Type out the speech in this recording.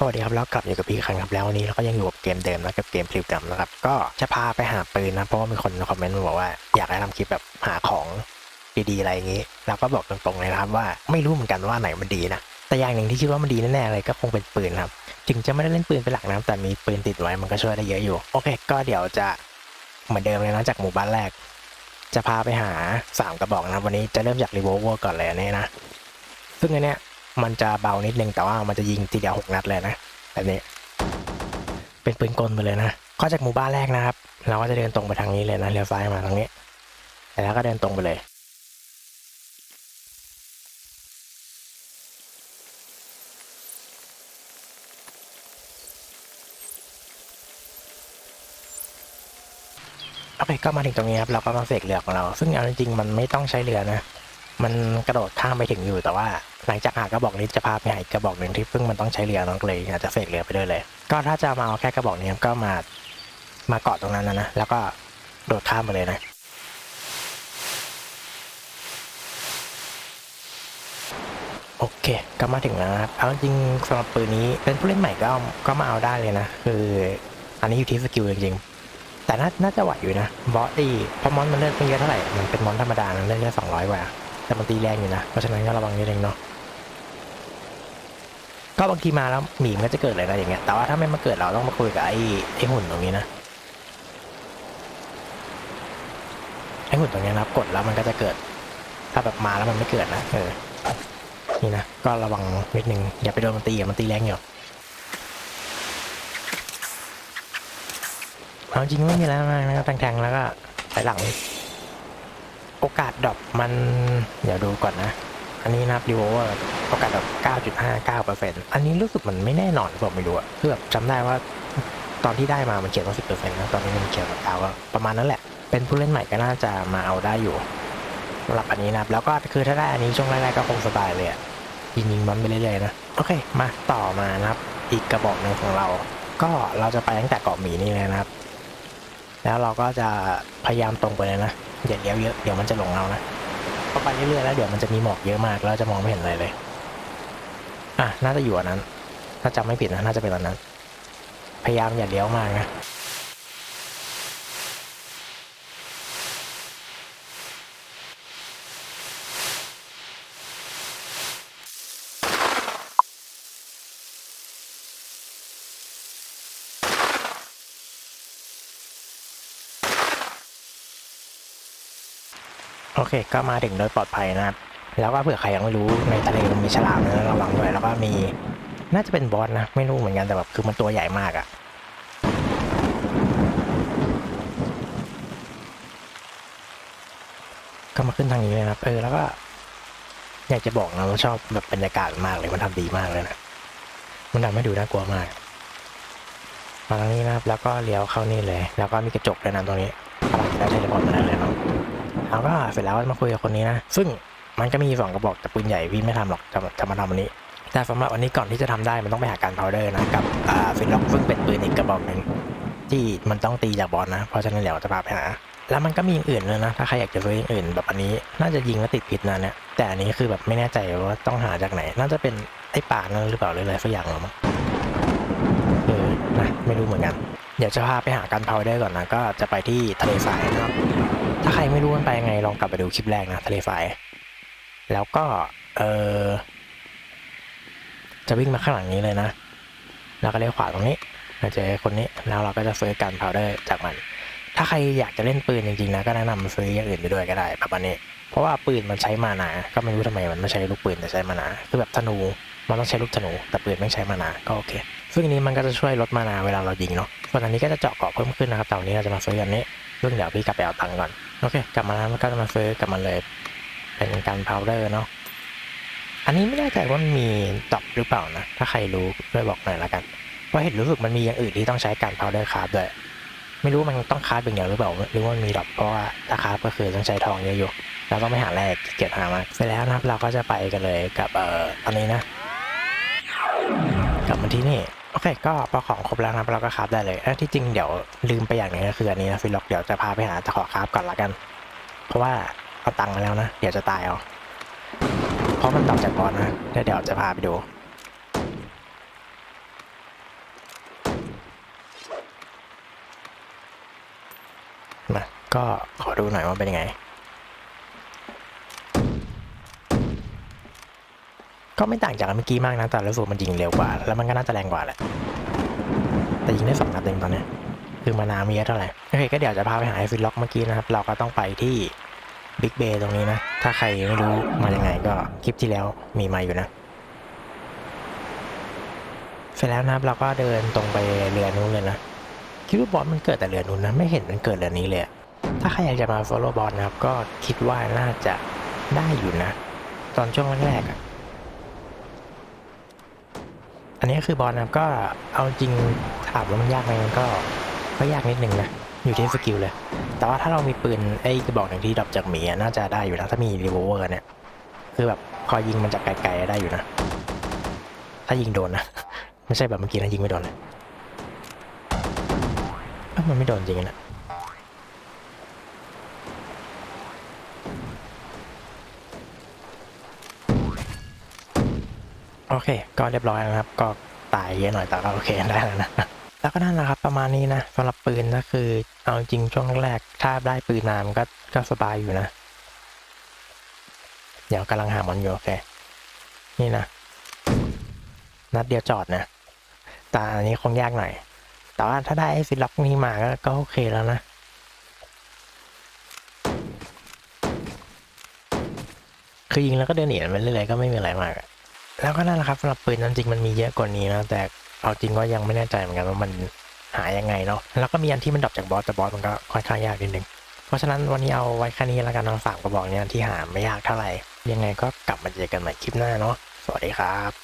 สวัสดีครับแล้วกลับอยู่กับพี่คันครับแล้ววันนี้เราก็ยังอยู่กับเกมเดิมนะกับเกมพลิวดำนะครับก็จะพาไปหาปืนนะเพราะว่ามีคนคอมเมนต์มาบอกว่าอยากให้ทำคลิปแบบหาของดีๆอะไรอย่างนี้เราก็บอกตรงๆเลยนะครับว่าไม่รู้เหมือนกันว่าไหนมันดีนะแต่อย่างหนึ่งที่คิดว่ามันดีแน่ๆเลยก็คงเป็นปืนครับถึงจะไม่ได้เล่นปืนเป็นหลักนะแต่มีปืนติดไว้มันก็ช่วยได้เยอะอยู่โอเค ก็เดี๋ยวจะเหมือนเดิมเลยนะจากหมู่บ้านแรก จะพาไปหาสามกระบอกนะวันนี้จะเริ่มจากรีโวเวอร์ก่อนเลยอันนี้นะซึ่งอันเนี้ย มันจะเบานิดนึงแต่ว่ามันจะยิงทีเดียวหกนัดเลยนะแบบนี้ เป็นปืนกลไปเลยนะก็จากหมู่บ้านแรกนะครับ เราก็จะเดินตรงไปทางนี้เลยนะเลี้ยวซ้ายมาทางนี้แล้วก็เดินตรงไปเลยโอเคก็มาถึงตรงนี้ครับเราก็มาเสกเรือของเรา ซึ่งเอาจริงๆมันไม่ต้องใช้เรือนะ มันกระโดดข้ามไปถึงอยู่แต่ว่าหลังจากหากระบอกนี้จะพาไปหาอีกกระบอกหนึ่งที่เพิ่งมันต้องใช้เรือน้องเลยอาจจะเสกเรือไปด้วยเลย ก็ถ้าจะมาเอาแค่กระบอกนี้ก็มามาเกาะตรงนั้นนะนะแล้วก็โดดข้ามไปเลยนะโอเค ก็มาถึงแล้วนะครับ เอาจริงสำหรับปืนนี้เป็นผู้เล่นใหม่ก็ก็มาเอาได้เลยนะ คืออันนี้อยู่ที่สกิลจริงๆแต่น่าน่าจะไหวอยู่นะบอสตีเพราะมอนมันเลือดไม่เยอะเท่าไหร่ มันเป็นมอนธรรมดานะเลือดแค่สองร้อยกว่า แต่มันตีแรงอยู่นะ เพราะฉะนั้นก็ระวังนิดนึงเนาะก็บางทีมาแล้วหมีมันก็จะเกิดเลยนะอย่างเงี้ย แต่ว่าถ้าไม่มาเกิดเราต้องมาคุยกับไอ้ไอ้หุ่นตรงนี้นะ ไอ้หุ่นตรงนี้นะกดแล้วมันก็จะเกิด ถ้าแบบมาแล้วมันไม่เกิดนะเออนี่นะ ก็ระวังนิดนึงอย่าไปโดนมันตีอะมันตีแรงอยู่เอาจริงไม่มีอะไรมากนะครับแทงๆแล้วก็ไปหลัง โอกาสดรอปมัน เดี๋ยวดูก่อนนะ อันนี้นับรีโวเวอร์โอกาสดรอป9.59%อันนี้รู้สึกมันไม่แน่นอนหรือเปล่าไม่รู้อะคือแบบจำได้ว่าตอนที่ได้มามันเขียนว่า 10%นะตอนนี้มันเขียนว่า9ก็ประมาณนั้นแหละ เป็นผู้เล่นใหม่ก็น่าจะมาเอาได้อยู่สำหรับอันนี้นะครับ แล้วก็คือถ้าได้อันนี้ช่วงแรกๆก็คงสบายเลยอะยิงยิงๆมันไปเรื่อยๆนะ โอเค มาต่อมานะครับ อีกกระบอกหนึ่งของเรา ก็เราจะไปตั้งแต่เกาะหมีนี่เลยนะครับ แล้วเราก็จะพยายามตรงไปเลยนะ อย่าเลี้ยวเยอะเดี๋ยวมันจะหลงเรานะพอไปเรื่อยๆแล้วเดี๋ยวมันจะมีหมอกเยอะมากแล้วจะมองไม่เห็นอะไรเลย อะน่าจะอยู่อันนั้น ถ้าจำไม่ผิดนะน่าจะเป็นอันนั้น พยายามอย่าเลี้ยวมากนะ โอเค ก็มาถึงโดยปลอดภัยนะครับ แล้วก็เผื่อใครยังไม่รู้ในทะเลมันมีฉลามนะระวังด้วยแล้วก็มีน่าจะเป็นบอสนะ ไม่รู้เหมือนกันแต่แบบคือมันตัวใหญ่มากอะก็มาขึ้นทางนี้เลยนะเออแล้วก็ อยากจะบอกนะว่าชอบแบบบรรยากาศมากเลยมันทำดีมากเลยนะมันทำให้ดูน่ากลัวมากมาทางนี้นะครับ แล้วก็เลี้ยวเข้านี่เลย แล้วก็มีกระจกด้วยนะตรงนี้กำลังจะได้เทเลพอร์ตมาได้เลยเนาะ แล้วก็เสร็จแล้วมาคุยกับคนนี้นะ ซึ่งมันก็มีสองกระบอกแต่ปืนใหญ่พี่ไม่ทำหรอกจะจะมาทำวันนี้ แต่สำหรับวันนี้ก่อนที่จะทำได้มันต้องไปหาการพาวเดอร์นะกับอ่าฟินล็อกซึ่งเป็นปืนอีกกระบอกหนึ่งที่มันต้องตีจากบอลนะ เพราะฉะนั้นเดี๋ยวจะพาไปหาแล้วมันก็มีอย่างอื่นเลยนะ ถ้าใครอยากจะซื้ออย่างอื่นแบบอันนี้ น่าจะยิงแล้วติดพิษนะเนี่ย แต่อันนี้คือแบบไม่แน่ใจว่าต้องหาจากไหน น่าจะเป็นไอ้ป่านั่นหรือเปล่าหรืออะไรสักอย่างหรอมั้งเออนะไม่รู้เหมือนกัน เดี๋ยวจะพาไปหาการพาวเดอร์ก่อนนะ ก็จะไปที่ทะเลทรายนะครับ ถ้าใครไม่รู้มันไปยังไงลองกลับไปดูคลิปแรกนะทะเลทรายแล้วก็เออจะวิ่งมาข้างหลังนี้เลยนะ แล้วก็เลี้ยวขวาตรงนี้เราเจอคนนี้แล้วเราก็จะซื้อกันพาวเดอร์จากมัน ถ้าใครอยากจะเล่นปืนจริงๆนะก็แนะนำซื้ออย่างอื่นไปด้วยก็ได้แบบอันนี้ เพราะว่าปืนมันใช้มานา ก็ไม่รู้ทำไมมันไม่ใช้ลูกปืนแต่ใช้มานา คือแบบธนูมันต้องใช้ลูกธนูแต่ปืนไม่ใช้มานาก็โอเค ซึ่งนี้มันก็จะช่วยลดมานาเวลาเรายิงเนาะส่วนอันนี้ก็จะเจาะเกาะเพิ่มขึ้นนะครับแต่วันนี้เราจะมาซื้ออันนี้ซึ่งเดี๋ยวพี่กลับไปเอาตังค์ก่อน โอเค กลับมาแล้วมันก็จะมาซื้อกลับมาเลย เป็นการพาวเดอร์เนาะ อันนี้ไม่แน่ใจว่ามันมีดรอปหรือเปล่านะ ถ้าใครรู้ช่วยบอกหน่อยละกัน เพราะเห็นรู้สึกมันมีอย่างอื่นที่ต้องใช้การพาวเดอร์คาราฟด้วย ไม่รู้มันต้องคราฟเป็นอย่างหรือเปล่า หรือว่ามันมีดรอปเพราะว่าถ้าคราฟก็คือต้องใช้ทองเยอะอยู่เราต้องไปหาแร่เกียจหามากเสร็จแล้วนะครับเราก็จะไปกันเลยกับเอ่ออันนี้นะ กลับมาที่นี่ โอเคก็พอของครบแล้วนะเราก็คราฟได้เลยที่จริงเดี๋ยวลืมไปอย่างนึงก็คืออันนี้นะฟิลล็อกเดี๋ยวจะพาไปหาจะขอคราฟก่อนละกัน เพราะว่าเอาตังค์มาแล้วนะ เดี๋ยวจะตายเอาเพราะมันตอบจากบอลนะเดี๋ยวเดี๋ยวจะพาไปดูมาก็ขอดูหน่อยว่าเป็นยังไง ก็ไม่ต่างจากเมื่อกี้มากนะ แต่รู้สึกมันยิงเร็วกว่า แล้วมันก็น่าจะแรงกว่าแหละ แต่ยิงได้สองนัดเองตอนนี้ คือมานามีเยอะเท่าไหร่ โอเค ก็เดี๋ยวจะพาไปหาไอฟิลล็อกเมื่อกี้นะครับ เราก็ต้องไปที่บิ๊กเบย์ตรงนี้นะ ถ้าใครไม่รู้มายังไงก็คลิปที่แล้วมีมาอยู่นะ เสร็จแล้วนะครับเราก็เดินตรงไปเรือนู้นเลยนะ คิดว่าบอสมันเกิดแต่เรือนู้นนะ ไม่เห็นมันเกิดเรือนี้เลยถ้าใครอยากจะมา follow บอสนะครับ ก็คิดว่าน่าจะได้อยู่นะ ตอนช่วงแรกๆอะ อันนี้คือบอลนะครับก็เอาจริงถามว่ามันยากไหมมันก็ก็ยากนิดนึงนะอยู่ที่สกิลเลย แต่ว่าถ้าเรามีปืนไอ้กระบอกหนึ่งที่ดรอปจากหมีน่าจะได้อยู่นะถ้ามีรีโวเวอร์เนี่ยคือแบบพอยิงมันจากไกลๆได้อยู่นะ ถ้ายิงโดนนะ ไม่ใช่แบบเมื่อกี้นะยิงไม่โดนเลยเอ้ามันไม่โดนจริงนะ โอเค ก็เรียบร้อยนะครับ ก็ตายเยอะหน่อยแต่ก็โอเคได้แล้วนะแล้วก็นั่นแหละครับประมาณนี้นะสำหรับปืนก็คือเอาจริงช่วงแรกถ้าได้ปืนนามนก็ก็สบายอยู่นะ เดี๋ยวกำลังหามันอยู่โอเค นี่นะ นัดเดียวจอดนะแต่อันนี้คงยากหน่อย แต่ว่าถ้าได้ไอ้ฟิล็อกนี้มาก็ก็โอเคแล้วนะคือยิงแล้วก็เดินหนีมันไปเรื่อยๆก็ไม่มีอะไรมากอะ แล้วก็นั่นแหละครับสำหรับปืนนั้นจริงมันมีเยอะกว่านี้นะแต่เอาจริงก็ยังไม่แน่ใจเหมือนกันว่ามันหายังไงเนาะแล้วก็มีอันที่มันดรอปจากบอสแต่บอสมันก็ค่อนข้างยากนิดนึงเพราะฉะนั้นวันนี้เอาไว้แค่นี้แล้วกันนะสามกระบอกเนี้ยที่หาไม่ยากเท่าไหร่ยังไงก็กลับมาเจอกันใหม่คลิปหน้าเนาะสวัสดีครับ